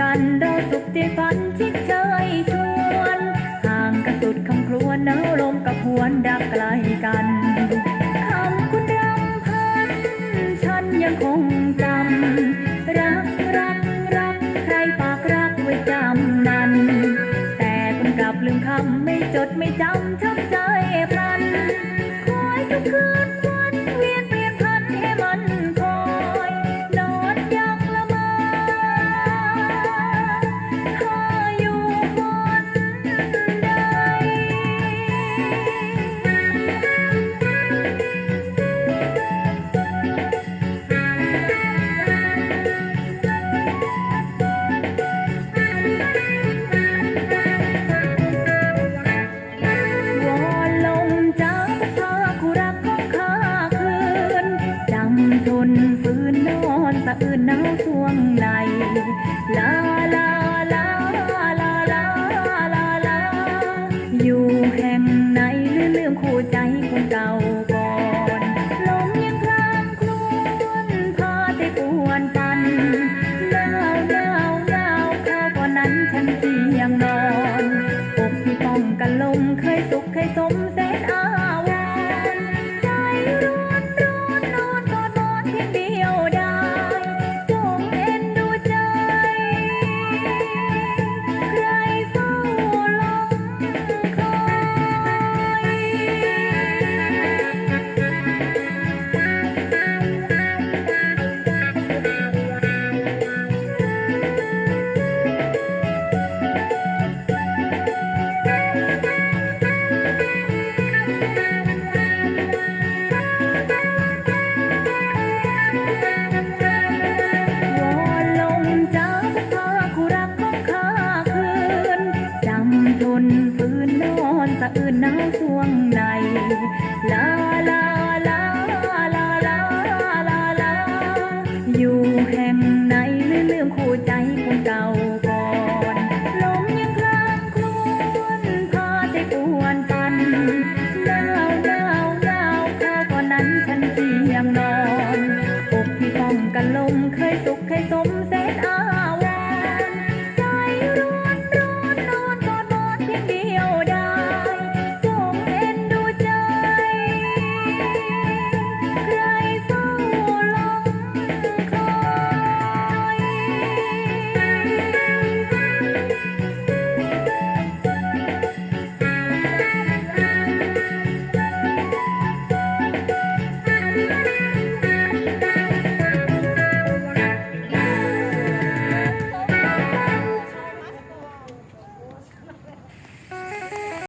กันเราสุขที่ฝันที่เคยชวนห่างกันสุดคำครวญน้ำลมกับหวนดับไกลกันคำคุณรำพันฉันยังคงจำรักรักรักใครปากรักไว้จำนั้น แต่คุณกลับลืมคำไม่จดไม่จำ ลาลาลาลาลาลาลาอยู่แห่งไหนหรือลืมคู่ใจคนเก่าก่อนลมยังพรางครวนพาไปกวนปันหนาวหนาวหนาวข้าวก่อนนั้นฉันเพียงนอนอกที่ป้องกันลมเคยสุขเคยสมแสนอา